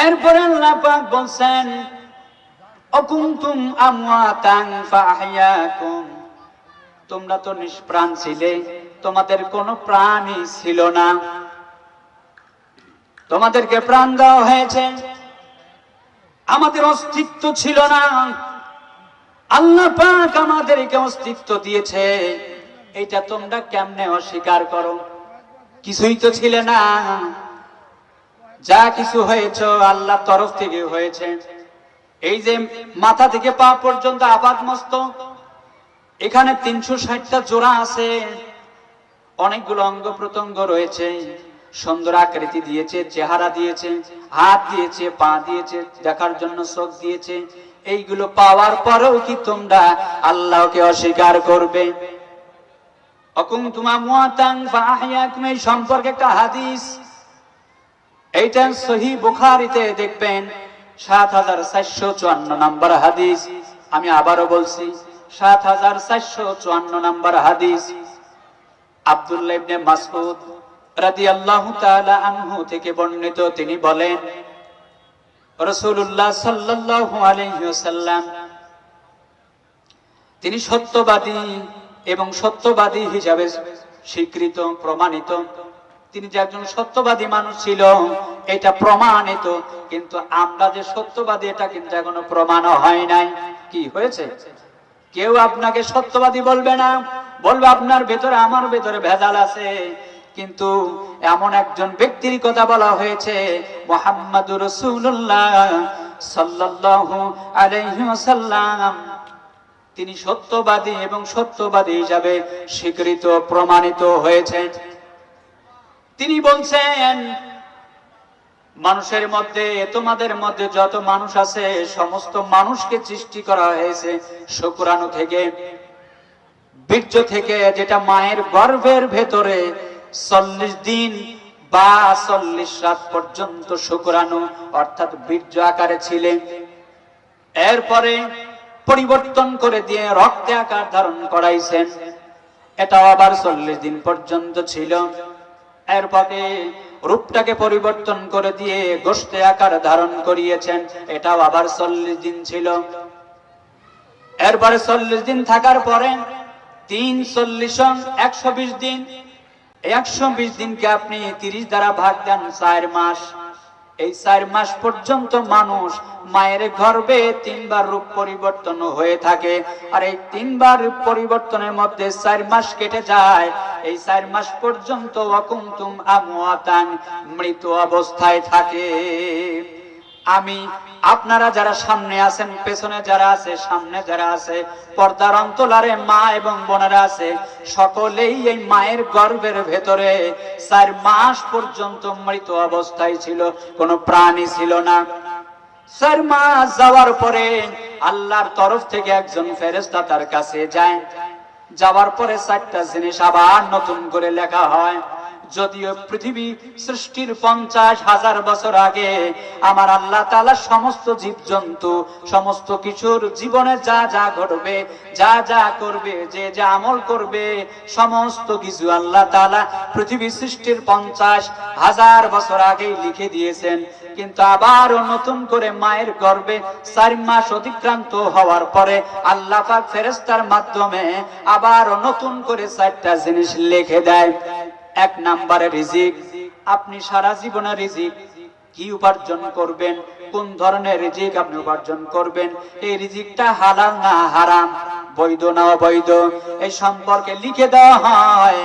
এরপরে আল্লাহ পাক বলছেন, অকুন্তুম আমওয়াতান ফাহিয়াকুম তোমরা তো নিষ্প্রাণ ছিলে, তোমাদের কোনো প্রাণই ছিল না। তোমাদেরকে প্রাণ দেওয়া হয়েছে। আমাদের অস্তিত্ব ছিল না। আল্লাহ পাক আমাদেরকে অস্তিত্ব দিয়েছে। এটা তোমরা কেমনে অস্বীকার করো? কিছুই তো ছিলে না। যা কিছু হয়েছে আল্লাহ তরফ থেকে হয়েছে। এই যে মাথা থেকে পা পর্যন্ত আবাদ মস্ত, এখানে তিনশো ষাটটা জোড়া আছে, অনেকগুলো অঙ্গ প্রত্যঙ্গ রয়েছে, সুন্দর আকৃতি দিয়েছে, চেহারা দিয়েছে, হাত দিয়েছে, পা দিয়েছে, দেখার জন্য চোখ দিয়েছে। এইগুলো পাওয়ার পরেও কি তোমরা আল্লাহকে অস্বীকার করবে? অকুম তুমা মুয়াতাং ফাহিয়াকুম এই সম্পর্কে একটা হাদিস। এইটা সহি বুখারিতে দেখবেন সাত হাজার চুয়ান্ন হাদিস। আমি আবারও বলছি, সাত হাজার চারশো চুয়ান্ন হাদিস। আব্দুল্লাহ রাদিয়াল্লাহু তাআলা আনহু থেকে বর্ণিত, তিনি বলেন, রাসূলুল্লাহ সাল্লাল্লাহু আলাইহি ওয়াসাল্লাম তিনি সত্যবাদী এবং সত্যবাদী হিসাবে স্বীকৃত, প্রমাণিত। তিনি যে একজন সত্যবাদী মানুষ ছিল, এটা প্রমাণিত। কিন্তু আমরা যে সত্যবাদী, এটা কিন্তু এখনও প্রমাণ হয় নাই। কি হয়েছে? কেউ আপনাকে সত্যবাদী বলবে না। বলবে, আপনার ভেতরে, আমার ভেতরে ভেজাল আছে। কিন্তু এমন একজন ব্যক্তির কথা বলা হয়েছে, মোহাম্মদুর রসুল্লাহ সাল্লাল্লাহু আলাইহি ওয়াসাল্লাম। তিনি সত্যবাদী এবং সত্যবাদী হিসাবে স্বীকৃত, প্রমাণিত হয়েছেন। তিনি বলছেন, মানুষের মধ্যে, তোমাদের মধ্যে যত মানুষ আছে, সমস্ত মানুষকে সৃষ্টি করা হয়েছে শুক্রাণু থেকে। বীর্য থেকে যেটা মায়ের গর্ভের ভেতরে চল্লিশ দিন বা চল্লিশ রাত পর্যন্ত শুক্রাণু, অর্থাৎ বীর্য আকারে ছিলেন এরপরে পরিবর্তন করে দিয়ে রক্তে আকার ধারণ করাইছেন। এটাও আবার চল্লিশ দিন পর্যন্ত ছিল। এরপরে রূপটাকে পরিবর্তন করে দিয়ে গোষ্ঠে আকার ধারণ করিয়েছেন। এটাও আবার চল্লিশ দিন ছিল। এরপরে চল্লিশ দিন থাকার পরে তিন চল্লিশ একশো বিশ দিন। একশো বিশ দিনকে আপনি তিরিশ দ্বারা ভাগ দেন চার মাস। এই চার মাস পর্যন্ত মানুষ মায়ের গর্ভে তিনবার রূপ পরিবর্তন হয়ে থাকে। আর এই তিনবার রূপ পরিবর্তনের মধ্যে চার মাস কেটে যায়। এই চার মাস পর্যন্ত অকুন্তুম আমুয়াতান মৃত অবস্থায় থাকে। আমি, আপনারা যারা সামনে আছেন, পেছনে যারা আছে, সামনে যারা আছে, পর্দার অন্তলারে মা এবং বোনেরা আছে, সকলেই এই মায়ের গর্ভের ভেতরে চার মাস পর্যন্ত মৃত অবস্থায় ছিল, কোনো প্রাণী ছিল না। চার মাস যাওয়ার পরে আল্লাহর তরফ থেকে একজন ফেরেস্তা তার কাছে যায়। যাওয়ার পরে চারটা জিনিস আবার নতুন করে লেখা হয়। যদিও পৃথিবী সৃষ্টির পঞ্চাশ হাজার বছর আগে আমার আল্লাহ তালা সমস্ত জীব জন্তু সমস্ত কিছুর জীবনে যা যা ঘটবে, যা যা করবে, যে যা আমল করবে, সমস্ত কিছু আল্লাহ তালা পৃথিবী সৃষ্টির পঞ্চাশ হাজার বছর আগেই লিখে দিয়েছেন। কিন্তু আবারও নতুন করে মায়ের গর্ভে চার মাস অতিক্রান্ত হওয়ার পরে আল্লাহ পাক ফেরেস্তার মাধ্যমে আবারও নতুন করে চারটা জিনিস লিখে দেয়। এক নাম্বারে রিজিক। আপনি সারা জীবনে রিজিক কি উপার্জন করবেন? কোন ধরনের রিজিক আপনি উপার্জন করবেন? এই রিজিকটা হালাল না হারাম? বৈধ না অবৈধ? এই সম্পর্কে লিখে দেওয়া হয়।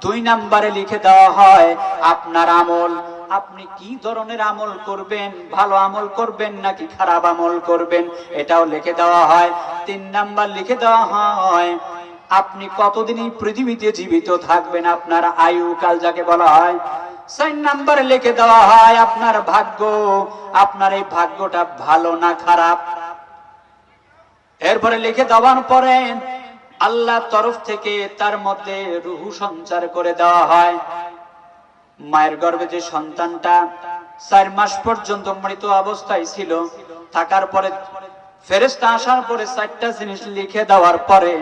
দুই নাম্বারে লিখে দেওয়া হয়, আপনার আমল। আপনি কি ধরনের আমল করবেন? ভালো আমল করবেন নাকি খারাপ আমল করবেন? এটাও লিখে দেওয়া হয়। তিন নাম্বার লিখে দেওয়া হয় আপনি কতদিন এই পৃথিবীতে জীবিত থাকবেন? আপনার আয়ু কাল যাকে বলা হয়, চার নাম্বারে লিখে দেওয়া হয়, আপনার ভাগ্য, আপনার এই ভাগ্যটা ভালো না খারাপ? এরপরে লিখে দেওয়ার পরে আল্লাহ তরফ থেকে তার মধ্যে রুহু সঞ্চার করে দেওয়া হয়। মায়ের গর্ভে যে সন্তানটা চার মাস পর্যন্ত মৃত অবস্থায় ছিল, থাকার পরে ফেরেস্তা আসার পরে চারটা জিনিস লিখে দেওয়ার পরে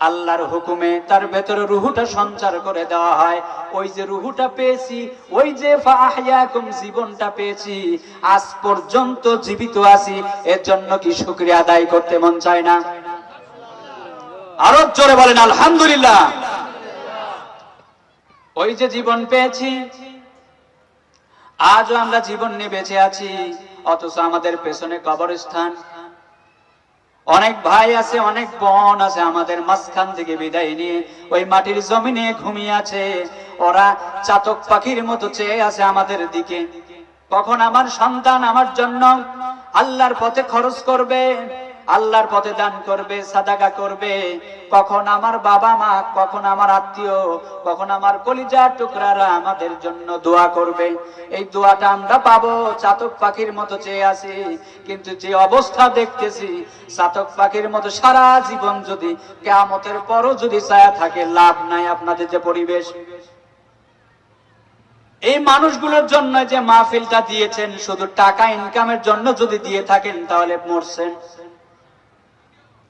আল্লাহর হুকুমে তার ভেতরে রুহুটা সঞ্চার করে দেওয়া হয়। ওই যে রুহুটা পেয়েছি, ওই যে জীবনটা পেয়েছি, আজ পর্যন্ত জীবিত আছি এর জন্য কি শুকরিয়া আদায় করতে মন চায় না? আরও জোরে বলেন, আলহামদুলিল্লাহ। ওই যে জীবন পেয়েছি, আজও আমরা জীবন নিয়ে বেঁচে আছি, অথচ আমাদের পেছনে কবরস্থান। অনেক ভাই আছে, অনেক বোন আছে, আমাদের মাঝখান থেকে বিদায় নিয়ে ওই মাটির জমিনে ঘুমিয়ে আছে। ওরা চাতক পাখির মতো চেয়ে আছে আমাদের দিকে। কখন আমার সন্তান আমার জন্য আল্লাহর পথে খরচ করবে? আল্লাহর পথে দান করবে, সাদাকা করবে। কখন আমার বাবা মা, কখন আমার আত্মীয়, কখন আমার কলিজার টুকরারা আমাদের জন্য দোয়া করবে। এই দোয়াটা আমরা পাবো চাতক পাখির মতো চেয়ে আছি, কিন্তু যে অবস্থা দেখতেছি, চাতক পাখির মতো সারা জীবন যদি কেয়ামতের পরও যদি ছায়া থাকে, লাভ নাই আপনাদের যে পরিবেশ। এই মানুষগুলোর জন্য যে মাহফিলটা দিয়েছেন, শুধু টাকা ইনকামের জন্য যদি দিয়ে থাকেন, তাহলে মরছেন।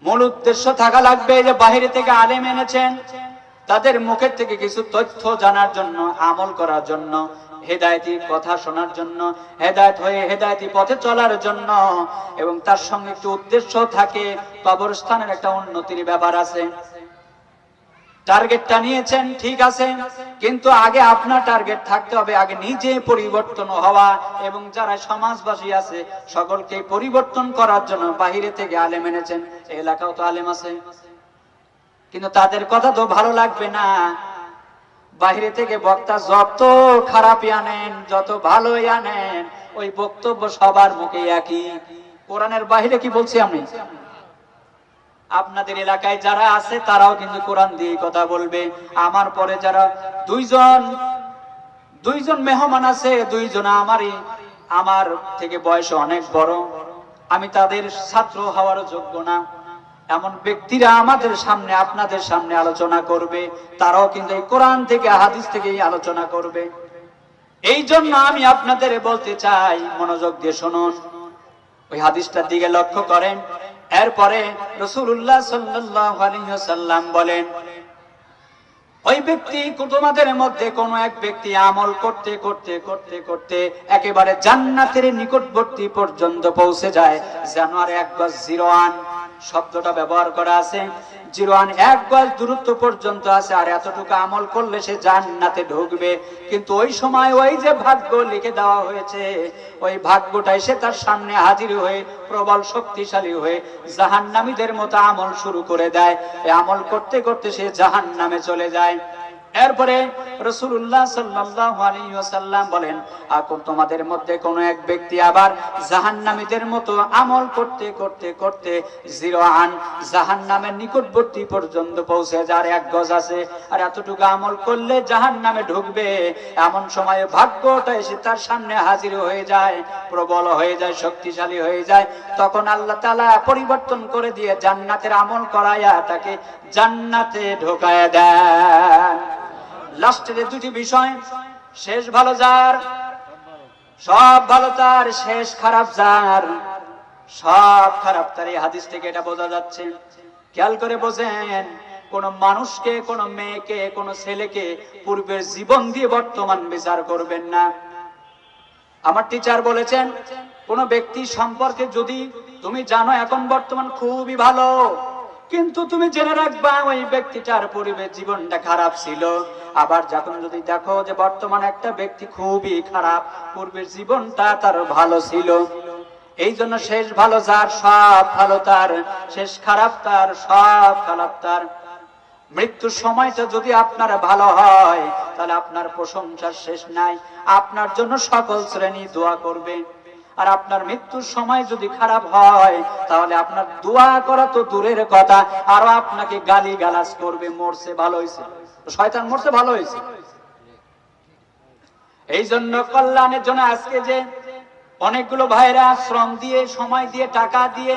মূল উদ্দেশ্য থাকা লাগবে যে বাহিরে থেকে আলেম এনেছেন, তাদের মুখের থেকে কিছু তথ্য জানার জন্য, আমল করার জন্য, হেদায়তি কথা শোনার জন্য, হেদায়ত হয়ে হেদায়তি পথে চলার জন্য। এবং তার সঙ্গে একটু উদ্দেশ্য থাকে, কবরস্থানের একটা উন্নতির ব্যাপার আছে। টার্গেটটা নিয়েছেন, ঠিক আছে, কিন্তু আগে আপনার টার্গেট থাকতে হবে, আগে নিজে পরিবর্তন হওয়া এবং যারা সমাজবাসী আছে, সকলকে পরিবর্তন করার জন্য বাহিরে থেকে আলেম এনেছেন এলাকাও তো আলেম আছে। কিন্তু তাদের কথা তো ভালো লাগবে না। বাহিরে থেকে বক্তা যত খারাপই আনেন, যত ভালোই আনেন, ওই বক্তব্য সবার মুখে একই। কোরআনের বাহিরে কি বলছি আমি? আপনাদের এলাকায় যারা আছে, তারাও কিন্তু কোরআন দিয়ে কথা বলবে। আমার পরে যারা দুইজন দুইজন মেহমান আছে, দুইজন আমারই, আমার থেকে বয়স অনেক বড়। আমি তাদের ছাত্র হওয়ার যোগ্য না। এমন ব্যক্তিরা আমাদের সামনে, আপনাদের সামনে আলোচনা করবে। তারাও কিন্তু এই কোরআন থেকে, হাদিস থেকে আলোচনা করবে। এই জন্য আমি আপনাদের বলতে চাই, মনোযোগ দিয়ে শুনুন। ওই হাদিসটার দিকে লক্ষ্য করেন। এরপরে রসুল্লাহ সাল্লাম বলেন, ওই ব্যক্তি তোমাদের মধ্যে কোন এক ব্যক্তি আমল করতে করতে করতে করতে একেবারে জান্নাতের নিকটবর্তী পর্যন্ত পৌঁছে যায় জানুয়ারি এক জিরোয়ান শব্দটা ব্যবহার করা আছে। জিরো আন এক গজ দূরত্ব পর্যন্ত আছে, আর এতটুকু আমল করলে সে জান্নাতে ঢুকবে। কিন্তু ওই সময় ওই যে ভাগ্য লিখে দেওয়া হয়েছে, ওই ভাগ্যটাই সে তার সামনে হাজির হয়ে, প্রবল শক্তিশালী হয়ে জাহান্নামীদের মতো আমল শুরু করে দেয়। এই আমল করতে করতে সে জাহান্নামে চলে যায়। এরপরে রসুল্লাহ সাল্লাম বলেন এখন তোমাদের মধ্যে কোন এক ব্যক্তি আবার জাহান্নামীদের মতো আমল করতে করতে করতে জিরো আন জাহান্নামের নিকটবর্তী পর্যন্ত পৌঁছে যার এক গজ আছে। আর এতটুকু আমল করলে জাহান্নামে ঢুকবে। এমন সময় ভাগ্যটা এসে তার সামনে হাজির হয়ে যায়, প্রবল হয়ে যায়, শক্তিশালী হয়ে যায়। তখন আল্লাহ তালা পরিবর্তন করে দিয়ে জান্নাতের আমল করাইয়া তাকে জান্নাতে ঢোকায় দেন। লাস্টের দুটি বিষয়, শেষ ভালো যার, সব ভালো তার, শেষ খারাপ যার। সব খারাপ তার, এই হাদিস থেকে এটা বোঝা যাচ্ছে। খেয়াল করে বোঝেন, কোন মানুষকে, কোন মেয়েকে, কোন ছেলেকে পূর্বের জীবন দিয়ে বর্তমান বিচার করবেন না। আমার টিচার বলেছেন, কোন ব্যক্তি সম্পর্কে যদি তুমি জানো এখন বর্তমান খুবই ভালো কিন্তু তুমি জেনে রাখবা, ওই ব্যক্তিটার পরিবেশ জীবনটা খারাপ ছিল। আবার যখন যদি দেখো যে বর্তমান একটা ব্যক্তি খুবই খারাপ, পূর্বের জীবনটা তার ভালো ছিল। এই জন্য শেষ ভালো যার, সব ভালো তার। শেষ খারাপ তার, সব খারাপ তার। মৃত্যুর সময়টা যদি আপনার ভালো হয়, তাহলে আপনার প্রশংসার শেষ নাই। আপনার জন্য সকল শ্রেণি দোয়া করবে। আর আপনার মৃত্যুর সময় যদি খারাপ হয়, তাহলে আপনার দোয়া করা তো দূরের কথা, আরও আপনাকে গালি গালাজ করবে, মরছে, ভালো হয়েছে শয়তান মরছে, ভালো হয়েছে এই জন্য কল্যাণের জন্য আজকে যে অনেকগুলো ভাইরা শ্রম দিয়ে, সময় দিয়ে, টাকা দিয়ে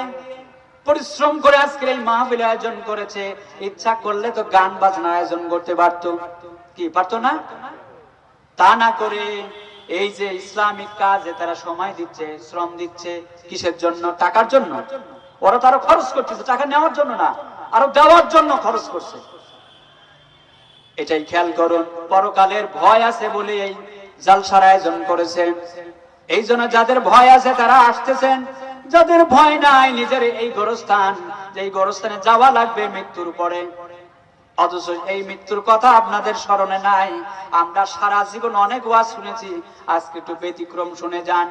পরিশ্রম করে আজকের এই মাহফিল আয়োজন করেছে, ইচ্ছা করলে তো গান বাজনা আয়োজন করতে পারতো। কি, পারতো না? তা না করে এই যে ইসলামিক কাজে তারা সময় দিচ্ছে, শ্রম দিচ্ছে, কিসের জন্য? টাকার জন্য। ওরা তারা খরচ করতেছে, টাকা নেওয়ার জন্য না, আরও দেওয়ার জন্য খরচ করছে। এটাই খেয়াল করুন, পরকালের ভয় আছে বলে এই জালসার আয়োজন করেছেন এই জন্য যাদের ভয় আছে তারা আসতেছেন। যাদের ভয় নাই, নিজের এই গোরস্থান যে গোরস্থানে যাওয়া লাগবে মৃত্যুর পরে। অথচ এই মৃত্যুর কথা আপনাদের স্মরণে নাই। আমরা সারা জীবন অনেক ওয়াজ শুনেছি। আজকে একটু ব্যতিক্রম শুনে যান।